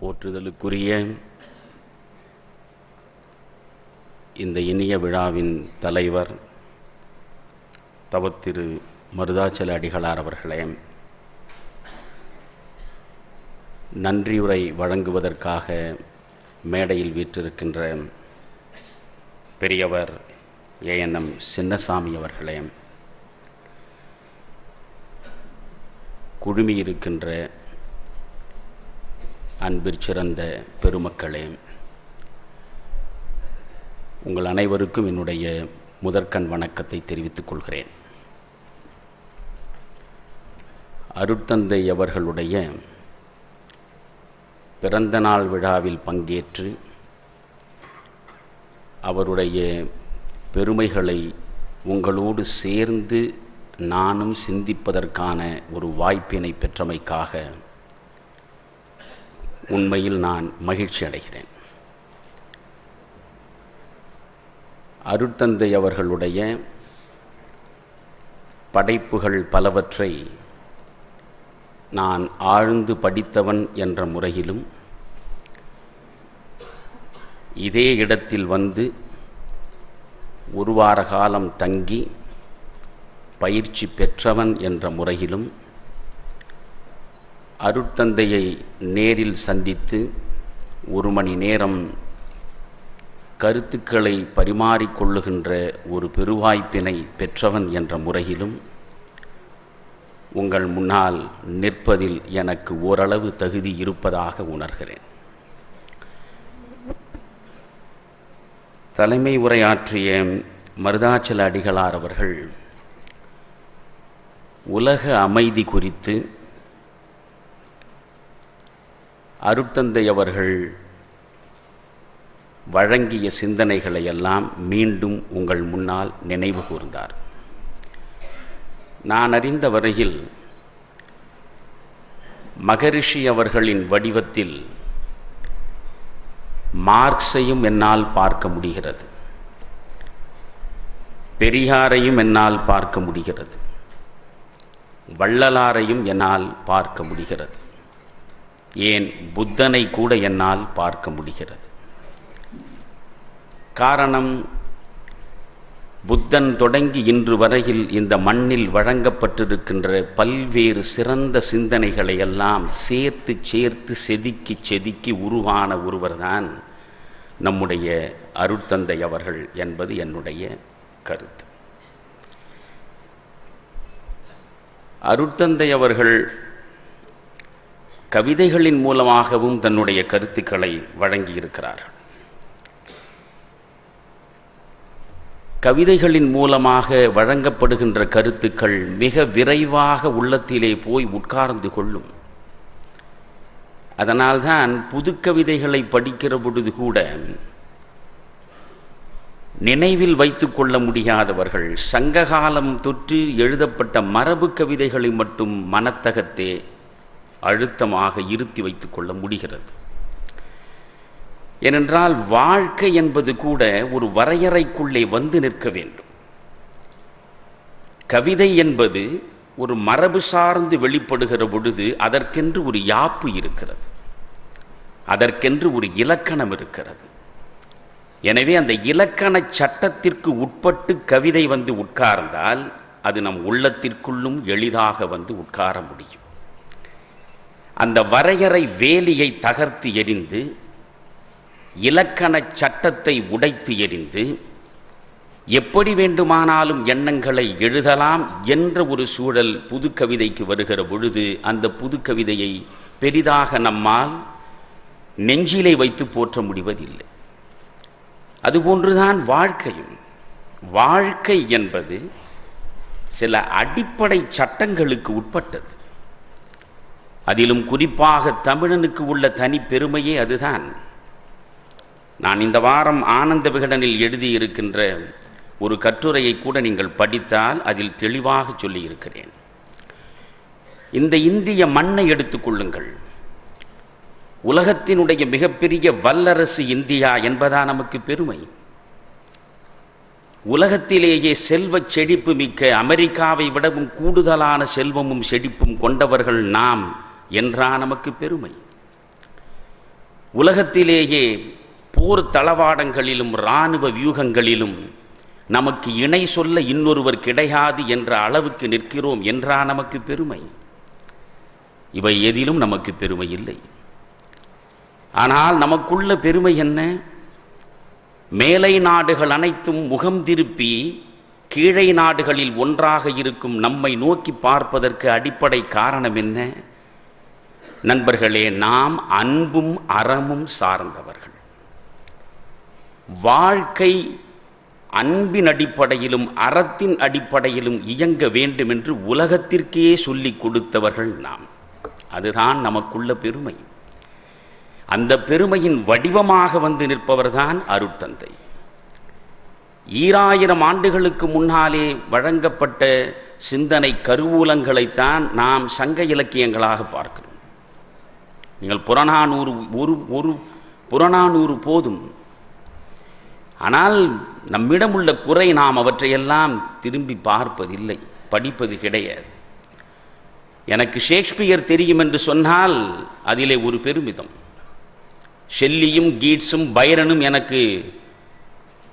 போற்றுதலுக்குரிய இந்த இனிய விழாவின் தலைவர் தவத்திரு மருதாச்சல அடிகளார் அவர்களே நன்றியுரை வழங்குவதற்காக மேடையில் வீற்றிருக்கின்ற பெரியவர் ஏஎன்எம் சின்னசாமி அவர்களே குழுமியிருக்கின்ற அன்பிற் சிறந்த பெருமக்களே உங்கள் அனைவருக்கும் என்னுடைய முதற்கண் வணக்கத்தை தெரிவித்துக் கொள்கிறேன். அருட்தந்தை அவர்களுடைய பிறந்தநாள் விழாவில் பங்கேற்று அவருடைய பெருமைகளை உங்களோடு சேர்ந்து நானும் சிந்திப்பதற்கான ஒரு வாய்ப்பினை பெற்றமைக்காக உண்மையில் நான் மகிழ்ச்சி அடைகிறேன். அருட்தந்தை அவர்களுடைய படைப்புகள் பலவற்றை நான் ஆழ்ந்து படித்தவன் என்ற முறையிலும் இதே இடத்தில் வந்து ஒரு வார காலம் தங்கி பயிற்சி பெற்றவன் என்ற முறையிலும் அருட்தந்தையை நேரில் சந்தித்து ஒரு மணி நேரம் கருத்துக்களை பரிமாறிக்கொள்ளுகின்ற ஒரு பெருவாய்ப்பினை பெற்றவன் என்ற முறையிலும் உங்கள் முன்னால் நிற்பதில் எனக்கு ஓரளவு தகுதி இருப்பதாக உணர்கிறேன். தலைமை உரையாற்றிய மருதாச்சல அடிகளார் அவர்கள் உலக அமைதி குறித்து அருட்தந்தை அவர்கள் வழங்கிய சிந்தனைகளை எல்லாம் மீண்டும் உங்கள் முன்னால் நினைவு கூர்ந்தார். நான் அறிந்த வரையில் மகரிஷி அவர்களின் வடிவத்தில் மார்க்ஸையும் என்னால் பார்க்க முடிகிறது. பெரியாரையும் என்னால் பார்க்க முடிகிறது. வள்ளலாரையும் என்னால் பார்க்க முடிகிறது. ஏன் புத்தனை கூட என்னால் பார்க்க முடிகிறது? காரணம் புத்தன் தொடங்கி இன்று வரையில் இந்த மண்ணில் வழங்கப்பட்டிருக்கின்ற பல்வேறு சிறந்த சிந்தனைகளை எல்லாம் சேர்த்து சேர்த்து செதுக்கி செதுக்கி உருவான ஒருவர்தான் நம்முடைய அருட்தந்தை அவர்கள் என்பது என்னுடைய கருத்து. அருட்தந்தை அவர்கள் கவிதைகளின் மூலமாகவும் தன்னுடைய கருத்துக்களை வழங்கியிருக்கிறார். கவிதைகளின் மூலமாக வழங்கப்படுகின்ற கருத்துக்கள் மிக விரைவாக உள்ளத்திலே போய் உட்கார்ந்து கொள்ளும். அதனால்தான் புது கவிதைகளை படிக்கிற பொழுது கூட நினைவில் வைத்து கொள்ள முடியாதவர்கள் சங்ககாலம் தொற்று எழுதப்பட்ட மரபு கவிதைகளை மட்டும் மனத்தகத்தே அழுத்தமாக இருத்தி வைத்து கொள்ள முடிகிறது. ஏனென்றால் வாழ்க்கை என்பது கூட ஒரு வரையறைக்குள்ளே வந்து நிற்க வேண்டும். கவிதை என்பது ஒரு மரபு சார்ந்து வெளிப்படுகிற பொழுது அதற்கென்று ஒரு யாப்பு இருக்கிறது. அதற்கென்று ஒரு இலக்கணம் இருக்கிறது. எனவே அந்த இலக்கண சட்டத்திற்கு உட்பட்டு கவிதை வந்து உட்கார்ந்தால் அது நம் உள்ளத்திற்குள்ளும் எளிதாக வந்து உட்கார முடியும். அந்த வரையறை வேலியை தகர்த்து எரிந்து இலக்கண சட்டத்தை உடைத்து எறிந்து எப்படி வேண்டுமானாலும் எண்ணங்களை எழுதலாம் என்ற ஒரு சூழல் புது கவிதைக்கு வருகிற பொழுது அந்த புது கவிதையை பெரிதாக நம்மால் நெஞ்சிலை வைத்து போற்ற முடிவதில்லை. அதுபோன்றுதான் வாழ்க்கையும். வாழ்க்கை என்பது சில அடிப்படை சட்டங்களுக்கு உட்பட்டது. அதிலும் குறிப்பாக தமிழனுக்கு உள்ள தனி பெருமையே அதுதான். நான் இந்த வாரம் ஆனந்த விகடனில் எழுதியிருக்கின்ற ஒரு கட்டுரையை கூட நீங்கள் படித்தால் அதில் தெளிவாக சொல்லியிருக்கிறேன். இந்த இந்திய மண்ணை எடுத்துக்கொள்ளுங்கள் உலகத்தினுடைய மிகப்பெரிய வல்லரசு இந்தியா என்பதா நமக்கு பெருமை. உலகத்திலேயே செல்வச் செழிப்பு மிக்க அமெரிக்காவை விடவும் கூடுதலான செல்வமும் செழிப்பும் கொண்டவர்கள் நாம். என்றா நமக்கு பெருமை. உலகத்திலேயே போர் தளவாடங்களிலும் இராணுவ வியூகங்களிலும் நமக்கு இணை சொல்ல இன்னொருவர் கிடையாது என்ற அளவுக்கு நிற்கிறோம் என்றா நமக்கு பெருமை. இவை எதிலும் நமக்கு பெருமை இல்லை. ஆனால் நமக்குள்ள பெருமை என்ன? மேலை நாடுகள் அனைத்தும் முகம் திருப்பி கீழை நாடுகளில் ஒன்றாக இருக்கும் நம்மை நோக்கி பார்ப்பதற்கு அடிப்படை காரணம் என்ன? நண்பர்களே நாம் அன்பும் அறமும் சார்ந்தவர்கள். வாழ்க்கை அன்பின் அடிப்படையிலும் அறத்தின் அடிப்படையிலும் இயங்க வேண்டும் என்று உலகத்திற்கே சொல்லிக் கொடுத்தவர்கள் நாம். அதுதான் நமக்குள்ள பெருமை. அந்த பெருமையின் வடிவமாக வந்து நிற்பவர்தான் அருட்தந்தை. ஈராயிரம் ஆண்டுகளுக்கு முன்னாலே வழங்கப்பட்ட சிந்தனை கருவூலங்களைத்தான் நாம் சங்க இலக்கியங்களாக பார்க்கிறோம். நீங்கள் புறநானூறு ஒரு ஒரு புறநானூறு போதும். ஆனால் நம்மிடம் உள்ள குறை நாம் அவற்றையெல்லாம் திரும்பி பார்ப்பதில்லை படிப்பது கிடையாது. எனக்கு ஷேக்ஸ்பியர் தெரியும் என்று சொன்னால் அதிலே ஒரு பெருமிதம். ஷெல்லியும் கீட்ஸும் பைரனும் எனக்கு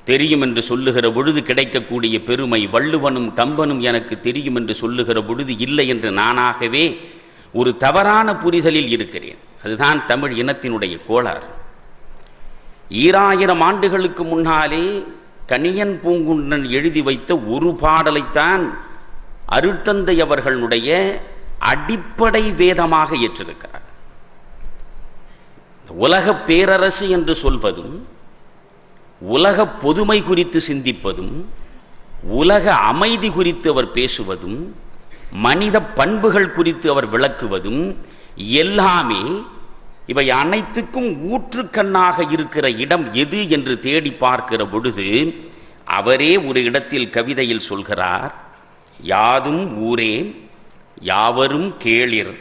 தெரியும் என்று சொல்லுகிற பொழுது கிடைக்கக்கூடிய பெருமை வள்ளுவனும் கம்பனும் எனக்கு தெரியும் என்று சொல்லுகிற பொழுது இல்லை என்று நானாகவே ஒரு தவறான புரிதலில் இருக்கிறேன். அதுதான் தமிழ் இனத்தினுடைய கோளாறு. ஈராயிரம் ஆண்டுகளுக்கு முன்னாலே கணியன் பூங்குன்றன் எழுதி வைத்த ஒரு பாடலைத்தான் அருட்தந்தை அவர்களுடைய அடிப்படை வேதமாக ஏற்றிருக்கிறார். உலக பேரரசு என்று சொல்வதும் உலக பொதுமை குறித்து சிந்திப்பதும் உலக அமைதி குறித்து அவர் பேசுவதும் மனித பண்புகள் குறித்து அவர் விளக்குவதும் எல்லாமே இவை அனைத்துக்கும் ஊற்றுக்கண்ணாக இருக்கிற இடம் எது என்று தேடி பார்க்கிற பொழுது அவரே ஒரு இடத்தில் கவிதையில் சொல்கிறார் யாதும் ஊரே யாவரும் கேளிர்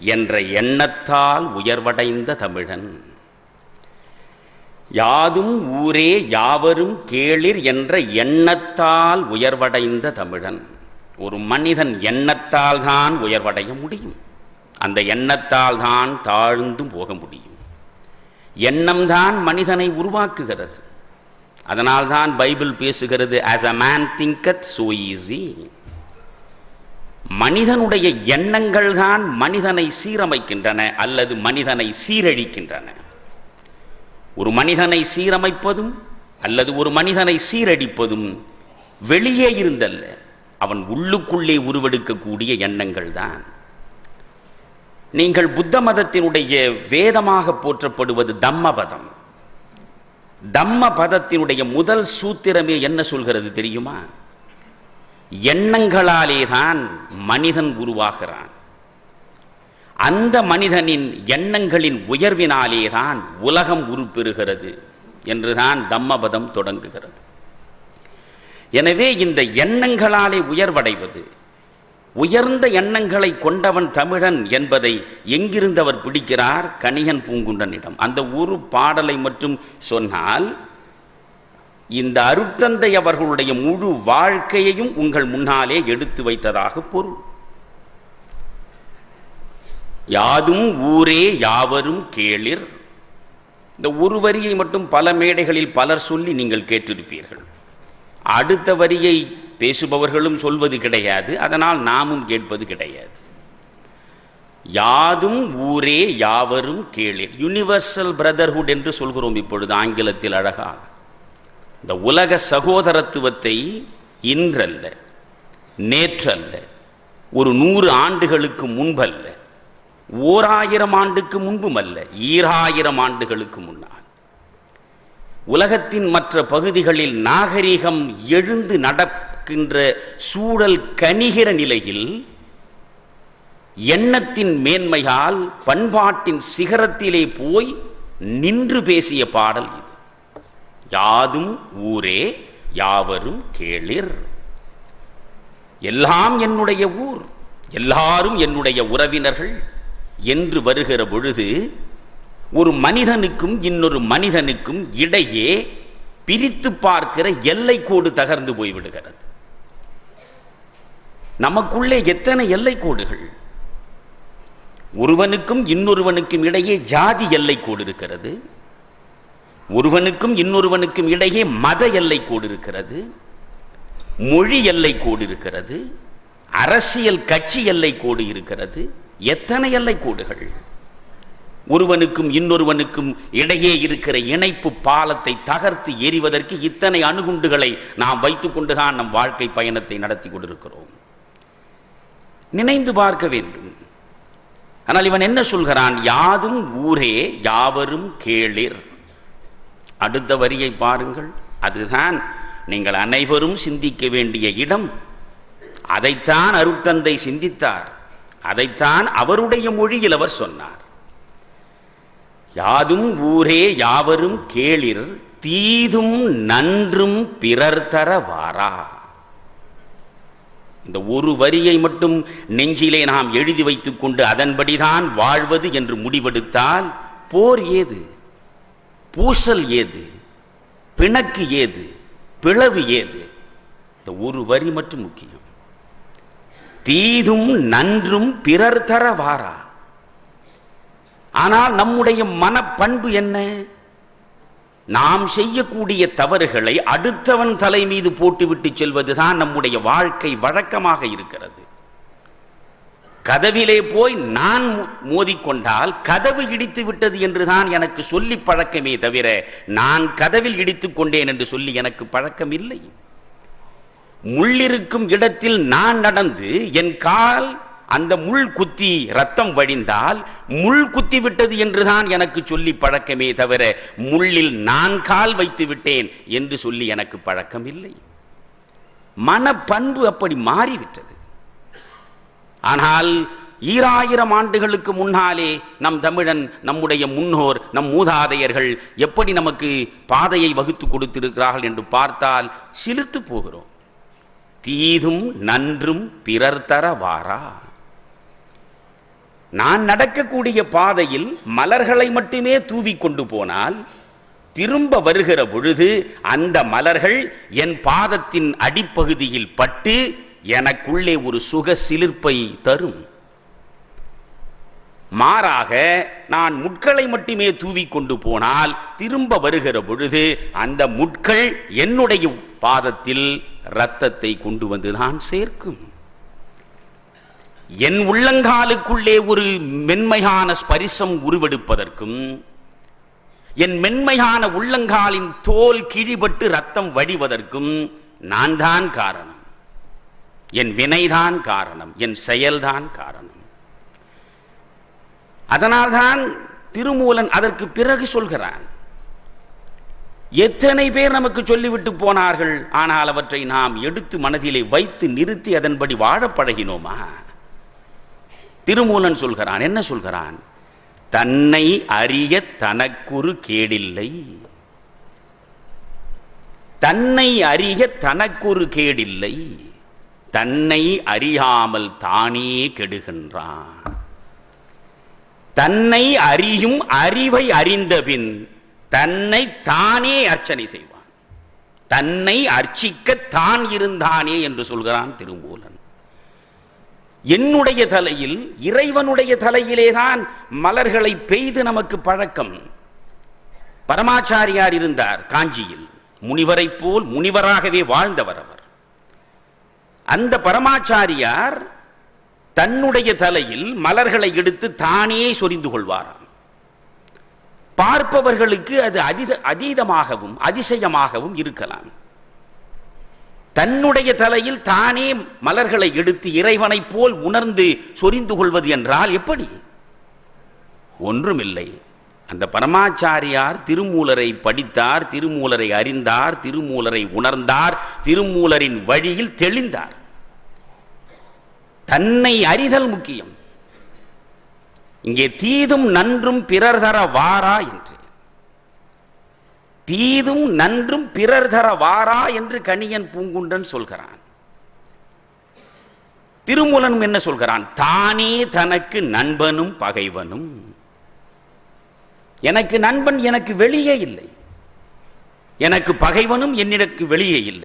என்ற எண்ணத்தால் உயர்வடைந்த தமிழன். யாதும் ஊரே யாவரும் கேளிர் என்ற எண்ணத்தால் உயர்வடைந்த தமிழன். ஒரு மனிதன் எண்ணத்தால் தான் உயர்வடைய முடியும். அந்த எண்ணத்தால் தான் தாழ்ந்தும் போக முடியும். எண்ணம்தான் மனிதனை உருவாக்குகிறது. அதனால்தான் பைபிள் பேசுகிறது as a man thinketh so is he மனிதனுடைய எண்ணங்கள் தான் மனிதனை சீரமைக்கின்றன அல்லது மனிதனை சீரழிக்கின்றன. ஒரு மனிதனை சீரமைப்பதும் அல்லது ஒரு மனிதனை சீரடிப்பதும் வெளியே இருந்தல்ல. அவன் உள்ளுக்குள்ளே உருவெடுக்கக்கூடிய எண்ணங்கள் தான் நீங்கள் புத்த மதத்தினுடைய வேதமாக போற்றப்படுவது தம்மபதம். தம்ம பதத்தினுடைய முதல் சூத்திரமே என்ன சொல்கிறது தெரியுமா? எண்ணங்களாலே தான் மனிதன் உருவாகிறான். அந்த மனிதனின் எண்ணங்களின் உயர்வினாலே தான் உலகம் உருப்பெறுகிறது என்றுதான் தம்மபதம் தொடங்குகிறது. எனவே இந்த எண்ணங்களாலே உயர்வடைவது. உயர்ந்த எண்ணங்களை கொண்டவன் தமிழன் என்பதை எங்கிருந்து அவர் பிடிக்கிறார்? கணிகன் பூங்குண்டனிடம். அந்த ஒரு பாடலை மட்டும் சொன்னால் இந்த அருட்தந்தை அவர்களுடைய முழு வாழ்க்கையையும் உங்கள் முன்னாலே எடுத்து வைத்ததாக பொருள். யாதும் ஊரே யாவரும் கேளிர். இந்த ஒரு வரியை மட்டும் பல மேடைகளில் பலர் சொல்லி நீங்கள் கேட்டிருப்பீர்கள். அடுத்த வரியை பேசுபவர்களும் சொல்வது கிடையாது. அதனால் நாமும் கேட்பது கிடையாது. யாதும் ஊரே யாவரும் கேளீர். யுனிவர்சல் பிரதர்ஹுட் என்று சொல்கிறோம் இப்பொழுது ஆங்கிலத்தில் அழகாக. இந்த உலக சகோதரத்துவத்தை இன்றல்ல நேற்றல்ல ஒரு நூறு ஆண்டுகளுக்கு முன்பல்ல ஓராயிரம் ஆண்டுக்கு முன்பும் அல்ல ஈராயிரம் ஆண்டுகளுக்கு முன்னால். உலகத்தின் மற்ற பகுதிகளில் நாகரிகம் எழுந்து நடக்கின்ற சூழல் கணிகிற நிலையில் எண்ணத்தின் மேன்மையால் பண்பாட்டின் சிகரத்திலே போய் நின்று பேசிய பாடல் இது. யாதும் ஊரே யாவரும் கேளிர். எல்லாம் என்னுடைய ஊர் எல்லாரும் என்னுடைய உறவினர்கள் என்று வருகிற பொழுது ஒரு மனிதனுக்கும் இன்னொரு மனிதனுக்கும் இடையே பிரித்து பார்க்கிற எல்லை கோடு தகர்ந்து போய்விடுகிறது நமக்குள்ளே எத்தனை எல்லை கோடுகள் ஒருவனுக்கும் இன்னொருவனுக்கும் இடையே ஜாதி எல்லை கோடு இருக்கிறது. ஒருவனுக்கும் இன்னொருவனுக்கும் இடையே மத எல்லை கோடு இருக்கிறது. மொழி எல்லை கோடு இருக்கிறது. அரசியல் கட்சி எல்லை கோடு இருக்கிறது. எத்தனை எல்லை கோடுகள் ஒருவனுக்கும் இன்னொருவனுக்கும் இடையே இருக்கிற இணைப்பு பாலத்தை தகர்த்து எறிவதற்கு இத்தனை அணுகுண்டுகளை நாம் வைத்துக்கொண்டுதான் நம் வாழ்க்கை பயணத்தை நடத்தி கொண்டிருக்கிறோம். நினைந்து பார்க்க வேண்டும். ஆனால் இவன் என்ன சொல்கிறான்? யாதும் ஊரே யாவரும் கேளிர். அடுத்த வரியை பாருங்கள். அதுதான் நீங்கள் அனைவரும் சிந்திக்க வேண்டிய இடம். அதைத்தான் அருட்தந்தை சிந்தித்தார். அதைத்தான் அவருடைய மொழியில் அவர் சொன்னார். யாதும் ஊரே யாவரும் கேளிர் தீதும் நன்றும் பிறர் தர வாரா. இந்த ஒரு வரியை மட்டும் நெஞ்சிலே நாம் எழுதி வைத்துக் கொண்டு அதன்படிதான் வாழ்வது என்று முடிவெடுத்தால் போர் ஏது? பூசல் ஏது? பிணக்கு ஏது? பிளவு ஏது? இந்த ஒரு வரி மட்டும் முக்கியம். தீதும் நன்றும் பிறர் தர வாரா. ஆனால் நம்முடைய மனப்பண்பு என்ன? நாம் செய்யக்கூடிய தவறுகளை அடுத்தவன் தலை மீது போட்டுவிட்டு செல்வதுதான் நம்முடைய வாழ்க்கை வழக்கமாக இருக்கிறது. கதவிலே போய் நான் மோதிக்கொண்டால் கதவு இடித்து விட்டது என்றுதான் எனக்கு சொல்லி பழக்கமே தவிர நான் கதவில் இடித்துக் கொண்டேன் என்று சொல்லி எனக்கு பழக்கம் இல்லை. முள்ளிருக்கும் இடத்தில் நான் நடந்து என் கால் அந்த முள் குத்தி ரத்தம் வழிந்தால் முள் குத்தி விட்டது என்றுதான் எனக்கு சொல்லி பழக்கமே தவிர முள்ளில் நான் கால் வைத்து விட்டேன் என்று சொல்லி எனக்கு பழக்கம் இல்லை மனப்பண்பு அப்படி மாறிவிட்டது. ஆனால் ஈராயிரம் ஆண்டுகளுக்கு முன்னாலே நம் தமிழன் நம்முடைய முன்னோர் நம் மூதாதையர்கள் எப்படி நமக்கு பாதையை வகுத்து கொடுத்திருக்கிறார்கள் என்று பார்த்தால் சிலிர்த்து போகிறோம். தீதும் நன்றும் பிறர் தர வாரா. நான் நடக்கக்கூடிய பாதையில் மலர்களை மட்டுமே தூவி கொண்டு போனால் திரும்ப வருகிற பொழுது அந்த மலர்கள் என் பாதத்தின் அடிப்பகுதியில் பட்டு எனக்குள்ளே ஒரு சுக சிலிர்ப்பை தரும். மாறாக நான் முட்களை மட்டுமே தூவி கொண்டு போனால் திரும்ப வருகிற பொழுது அந்த முட்கள் என்னுடைய பாதத்தில் இரத்தத்தை கொண்டு வந்து நான் சேர்க்கும். என் உள்ளங்காலுக்குள்ளே ஒரு மென்மையான ஸ்பரிசம் உருவெடுப்பதற்கும் என் மென்மையான உள்ளங்காலின் தோல் கிழிபட்டு ரத்தம் வடிவதற்கும் நான் தான் காரணம். என் வினைதான் காரணம் என் செயல்தான் காரணம். அதனால்தான் திருமூலன் அதற்கு பிறகு சொல்கிறான் எத்தனை பேர் நமக்கு சொல்லிவிட்டு போனார்கள் ஆனால் அவற்றை நாம் எடுத்து மனதிலே வைத்து நிறுத்தி அதன்படி வாழ பழகினோமா? திருமூலன் சொல்கிறான். என்ன சொல்கிறான்? தன்னை அறிய தனக்குரு கேடில்லை. தன்னை அறிய தனக்குரு கேடில்லை. தன்னை அறியாமல் தானே கெடுகின்றான். தன்னை அறியும் அறிவை அறிந்தபின் தன்னை தானே அர்ச்சனை செய்வான். தன்னை அர்ச்சிக்க தான் இருந்தானே என்று சொல்கிறான் திருமூலன். என்னுடைய தலையில் இறைவனுடைய தலையிலேதான் மலர்களை பெய்து நமக்கு பழக்கம். பரமாச்சாரியார் இருந்தார் காஞ்சியில். முனிவரைப் போல் முனிவராகவே வாழ்ந்தவர் அவர். அந்த பரமாச்சாரியார் தன்னுடைய தலையில் மலர்களை எடுத்து தானே சொரிந்து கொள்வாராம். பார்ப்பவர்களுக்கு அது அதித அதீதமாகவும் அதிசயமாகவும் இருக்கலாம். தன்னுடைய தலையில் தானே மலர்களை எடுத்து இறைவனைப் போல் உணர்ந்து சொரிந்து கொள்வது என்றால் எப்படி? ஒன்றுமில்லை. அந்த பரமாச்சாரியார் திருமூலரை படித்தார் திருமூலரை அறிந்தார் திருமூலரை உணர்ந்தார் திருமூலரின் வழியில் தெளிந்தார். தன்னை அறிதல் முக்கியம். இங்கே தீதும் நன்றும் பிறர் தர வாரா என்று. தீதும் நன்றும் பிறர் தர வாரா என்று கணியன் பூங்குண்டன் சொல்கிறான். திருமூலனும் என்ன சொல்கிறான்? தானே தனக்கு நண்பனும் பகைவனும். எனக்கு நண்பன் எனக்கு வெளியே இல்லை. எனக்கு பகைவனும் என்னிடக்கு வெளியே இல்லை.